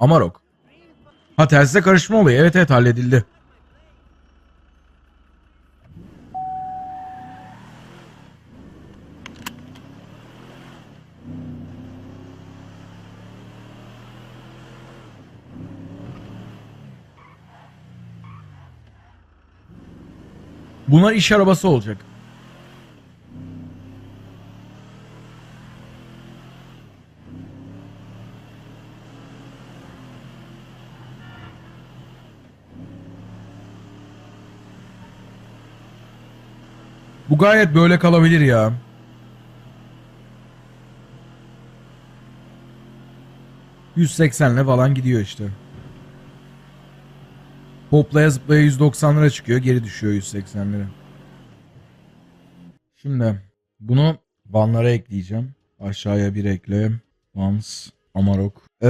Amarok. Ha telsize karışma olayı. Evet evet halledildi. Bunlar iş arabası olacak. Bu gayet böyle kalabilir ya. ...180'le falan gidiyor işte. Hoplaya zıplaya 190 lira çıkıyor. Geri düşüyor 180 lira. Şimdi bunu vanlara ekleyeceğim. Aşağıya bir ekle. Vans. Amarok. Ee,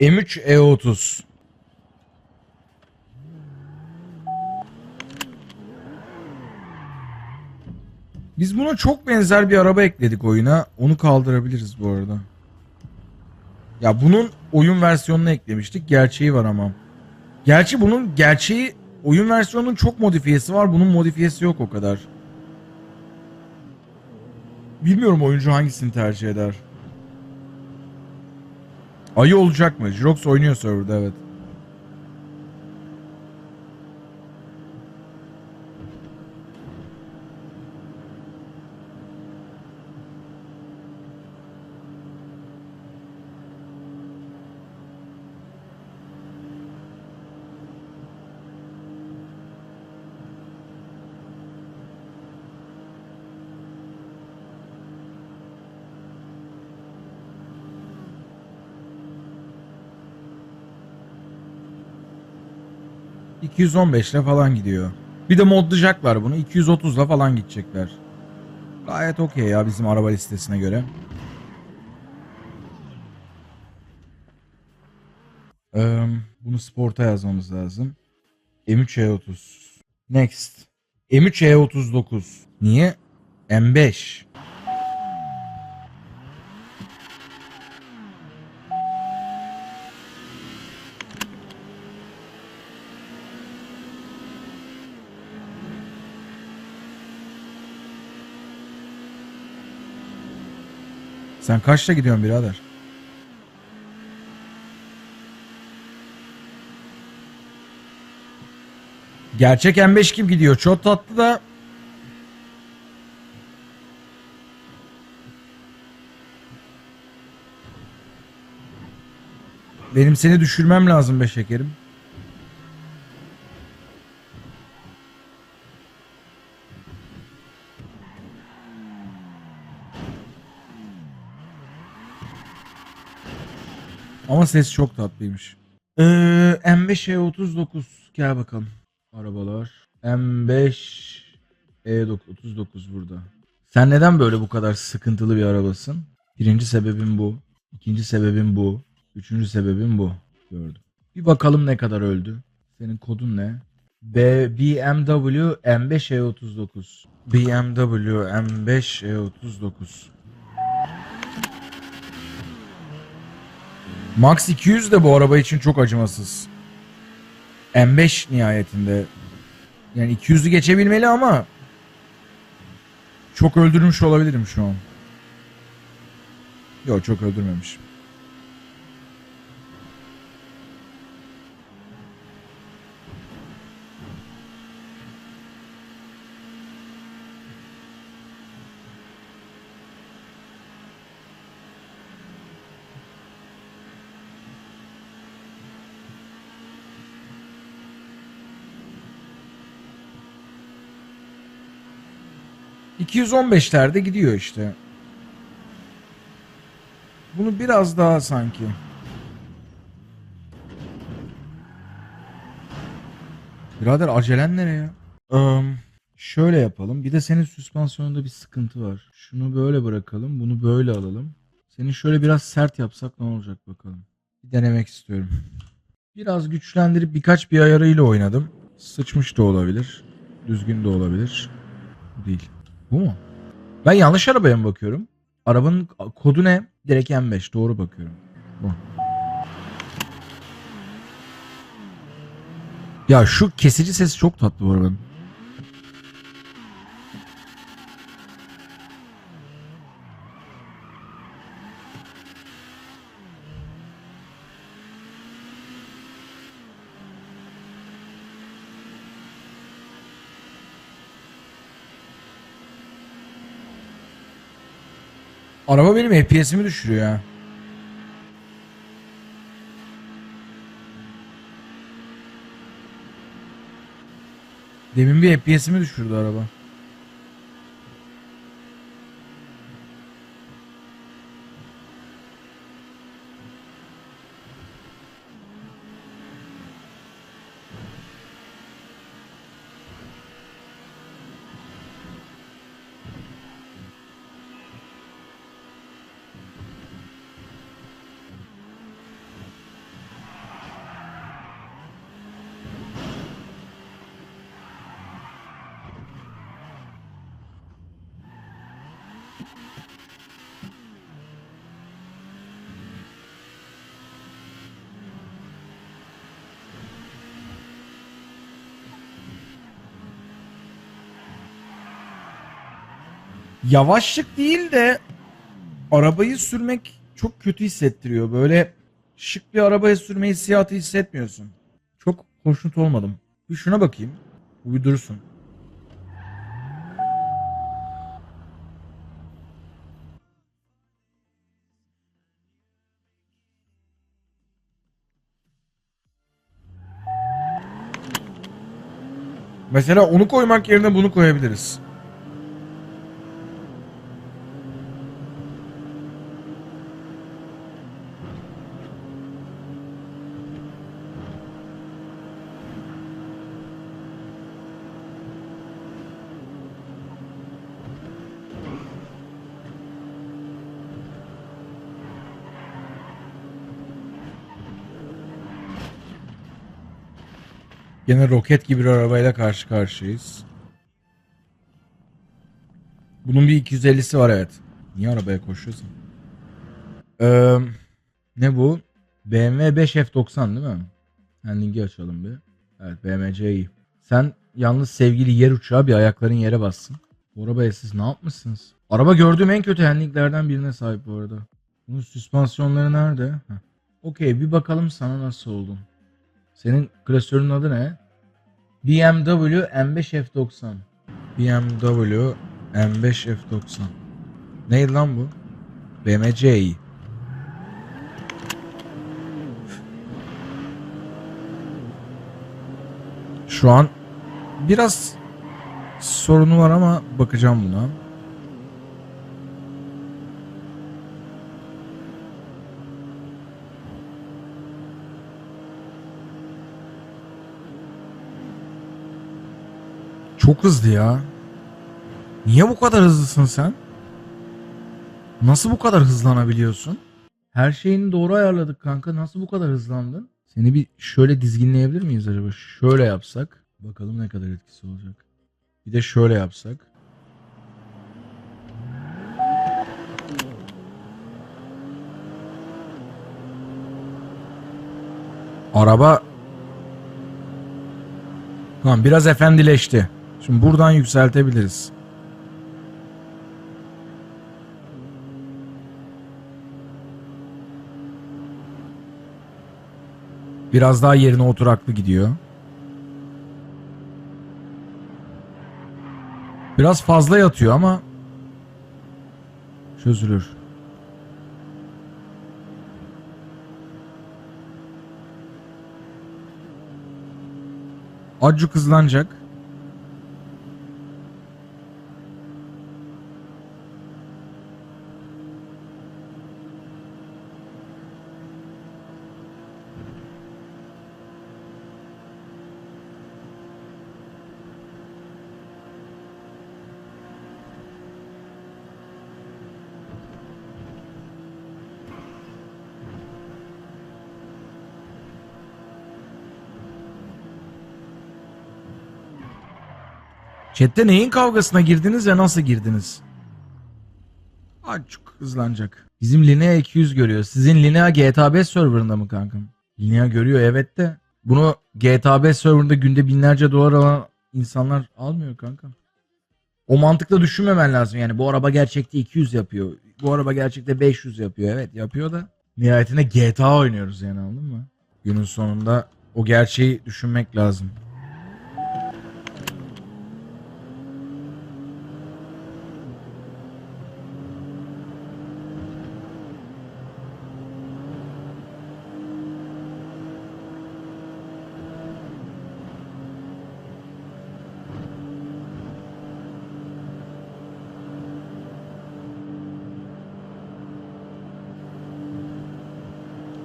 M3 E30. Biz buna çok benzer bir araba ekledik oyuna. Onu kaldırabiliriz bu arada. Ya bunun oyun versiyonunu eklemiştik. Gerçeği var ama. Gerçi bunun gerçeği oyun versiyonunun çok modifiyesi var. Bunun modifiyesi yok o kadar. Bilmiyorum oyuncu hangisini tercih eder. Ayı olacak mı? Jirox oynuyor serverda evet. ...215 ile falan gidiyor. Bir de modlayacaklar bunu. 230 ile falan gidecekler. Gayet okey ya bizim araba listesine göre. Ee, bunu sporta yazmamız lazım. M3E30. Next. M3E39. Niye? M5. Sen kaçta gidiyorsun birader? Gerçek M5 kim gidiyor? Çok tatlı da Benim seni düşürmem lazım be şekerim. Ama ses çok tatlıymış. Ee, M5 E39 gel bakalım. Arabalar. M5 E39 burada. Sen neden böyle bu kadar sıkıntılı bir arabasın? Birinci sebebim bu. İkinci sebebim bu. Üçüncü sebebim bu. Gördüm. Bir bakalım ne kadar öldü. Senin kodun ne? B BMW M5 E39. BMW M5 E39. Max 200 de bu araba için çok acımasız. M5 nihayetinde. Yani 200'ü geçebilmeli ama çok öldürmüş olabilirim şu an. Yok çok öldürmemiş. ...215'lerde gidiyor işte. Bunu biraz daha sanki. Birader acelen nereye? Um, şöyle yapalım. Bir de senin süspansiyonunda bir sıkıntı var. Şunu böyle bırakalım. Bunu böyle alalım. Seni şöyle biraz sert yapsak ne olacak bakalım. Bir denemek istiyorum. Biraz güçlendirip birkaç bir ayarıyla oynadım. Sıçmış da olabilir. Düzgün de olabilir. Değil. Bu mu? Ben yanlış arabaya mı bakıyorum? Arabanın kodu ne? Direkt M5. Doğru bakıyorum. Bu. Ya şu kesici sesi çok tatlı bu arabanın. Araba benim FPS'imi düşürüyor ya. Demin bir FPS'imi düşürdü araba. Yavaşlık değil de arabayı sürmek çok kötü hissettiriyor. Böyle şık bir arabaya sürme hissiyatı hissetmiyorsun. Çok hoşnut olmadım. Bir şuna bakayım. Bu bir dursun. Mesela onu koymak yerine bunu koyabiliriz. Gene roket gibi bir arabayla karşı karşıyayız. Bunun bir 250'si var evet. Niye arabaya koşuyorsun? Ee, ne bu? BMW 5 F90 değil mi? Handling'i açalım bir. Evet BMC iyi. Sen yalnız sevgili yer uçağı bir ayakların yere bassın. Bu arabaya siz ne yapmışsınız? Araba gördüğüm en kötü handlinglerden birine sahip bu arada. Bunun süspansiyonları nerede? Okey bir bakalım sana nasıl oldun. Senin klasörün adı ne? BMW M5 F90. BMW M5 F90. Neydi lan bu? BMC'yi. Şu an biraz sorunu var ama bakacağım buna. Çok hızlı ya. Niye bu kadar hızlısın sen? Nasıl bu kadar hızlanabiliyorsun? Her şeyini doğru ayarladık kanka. Nasıl bu kadar hızlandın? Seni bir şöyle dizginleyebilir miyiz acaba? Şöyle yapsak. Bakalım ne kadar etkisi olacak. Bir de şöyle yapsak. Araba Tamam biraz efendileşti. Şimdi buradan yükseltebiliriz. Biraz daha yerine oturaklı gidiyor. Biraz fazla yatıyor ama çözülür. Acık hızlanacak. Chat'te neyin kavgasına girdiniz ve nasıl girdiniz? Acık hızlanacak. Bizim Linea 200 görüyor. Sizin Linea GTA 5 serverında mı kankam? Linea görüyor evet de Bunu GTA 5 serverında günde binlerce dolar alan insanlar almıyor kanka. O mantıkla düşünmemen lazım yani bu araba gerçekte 200 yapıyor. Bu araba gerçekte 500 yapıyor. Evet yapıyor da nihayetinde GTA oynuyoruz yani anladın mı? Günün sonunda o gerçeği düşünmek lazım.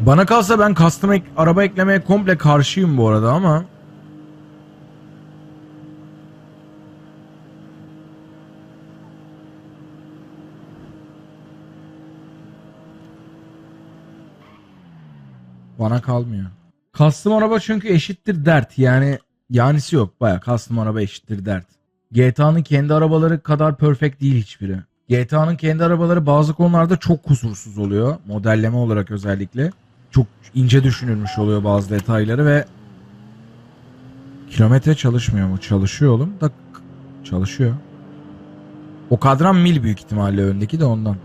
Bana kalsa ben custom ek- araba eklemeye komple karşıyım bu arada ama bana kalmıyor. Custom araba çünkü eşittir dert. Yani yanisi yok. Baya custom araba eşittir dert. GTA'nın kendi arabaları kadar perfect değil hiçbiri. GTA'nın kendi arabaları bazı konularda çok kusursuz oluyor. Modelleme olarak özellikle. Çok ince düşünülmüş oluyor bazı detayları ve kilometre çalışmıyor mu? Çalışıyor oğlum da çalışıyor. O kadran mil büyük ihtimalle öndeki de ondan.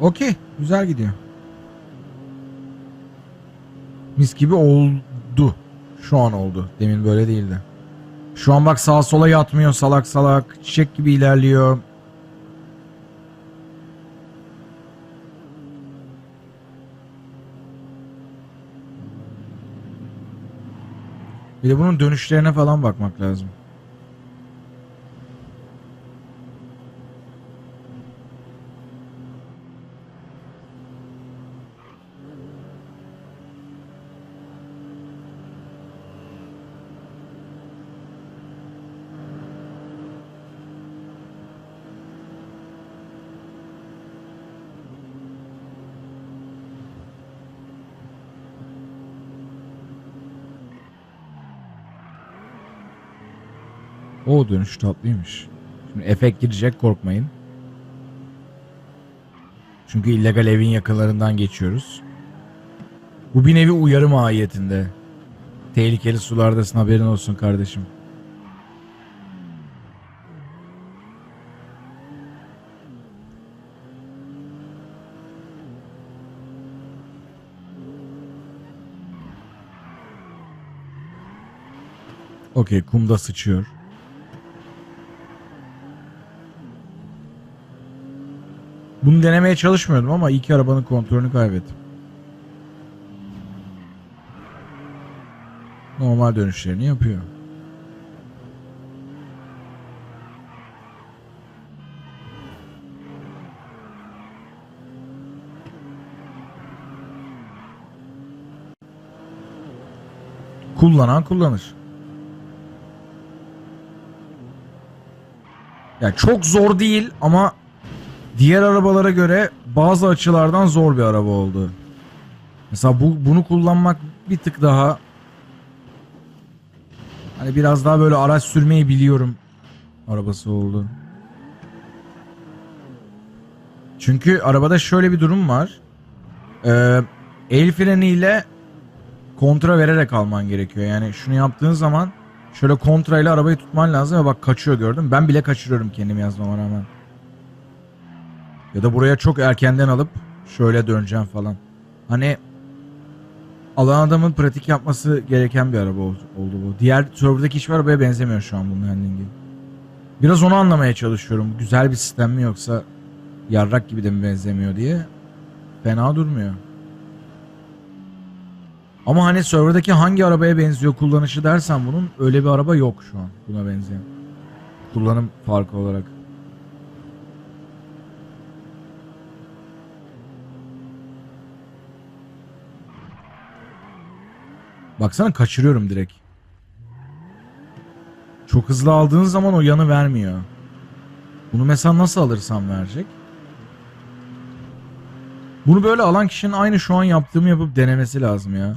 Okey. Güzel gidiyor. Mis gibi oldu. Şu an oldu. Demin böyle değildi. Şu an bak sağa sola yatmıyor salak salak. Çiçek gibi ilerliyor. Bir de bunun dönüşlerine falan bakmak lazım. O dönüş tatlıymış. Şimdi efekt girecek korkmayın. Çünkü illegal evin yakınlarından geçiyoruz. Bu bir nevi uyarı mahiyetinde. Tehlikeli sulardasın haberin olsun kardeşim. Okey kumda sıçıyor. Bunu denemeye çalışmıyordum ama iki arabanın kontrolünü kaybettim. Normal dönüşlerini yapıyor. Kullanan kullanır. Ya çok zor değil ama diğer arabalara göre bazı açılardan zor bir araba oldu. Mesela bu bunu kullanmak bir tık daha hani biraz daha böyle araç sürmeyi biliyorum arabası oldu. Çünkü arabada şöyle bir durum var. Ee, el freniyle kontra vererek alman gerekiyor. Yani şunu yaptığın zaman şöyle kontra arabayı tutman lazım ve bak kaçıyor gördüm. Ben bile kaçırıyorum kendimi yazmama rağmen. Ya da buraya çok erkenden alıp şöyle döneceğim falan. Hani alan adamın pratik yapması gereken bir araba oldu, bu. Diğer serverdaki hiçbir arabaya benzemiyor şu an bunun handlingi. Biraz onu anlamaya çalışıyorum. Güzel bir sistem mi yoksa yarrak gibi de mi benzemiyor diye. Fena durmuyor. Ama hani serverdaki hangi arabaya benziyor kullanışı dersen bunun öyle bir araba yok şu an buna benzeyen. Kullanım farkı olarak. Baksana kaçırıyorum direkt. Çok hızlı aldığın zaman o yanı vermiyor. Bunu mesela nasıl alırsam verecek? Bunu böyle alan kişinin aynı şu an yaptığımı yapıp denemesi lazım ya.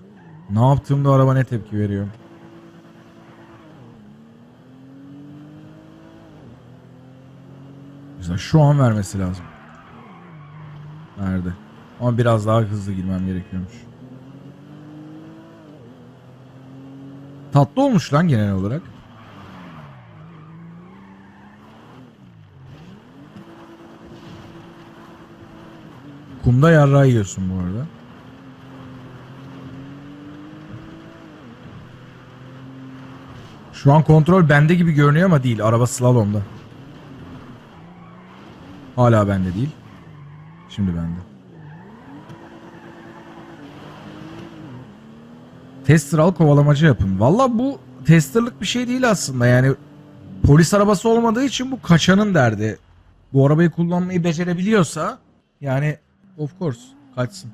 Ne yaptığımda araba ne tepki veriyor. Mesela şu an vermesi lazım. Nerede? Ama biraz daha hızlı girmem gerekiyormuş. Tatlı olmuş lan genel olarak. Kumda yarrağı yiyorsun bu arada. Şu an kontrol bende gibi görünüyor ama değil. Araba slalomda. Hala bende değil. Şimdi bende. Tester al kovalamacı yapın. Valla bu testerlık bir şey değil aslında. Yani polis arabası olmadığı için bu kaçanın derdi. Bu arabayı kullanmayı becerebiliyorsa yani of course kaçsın.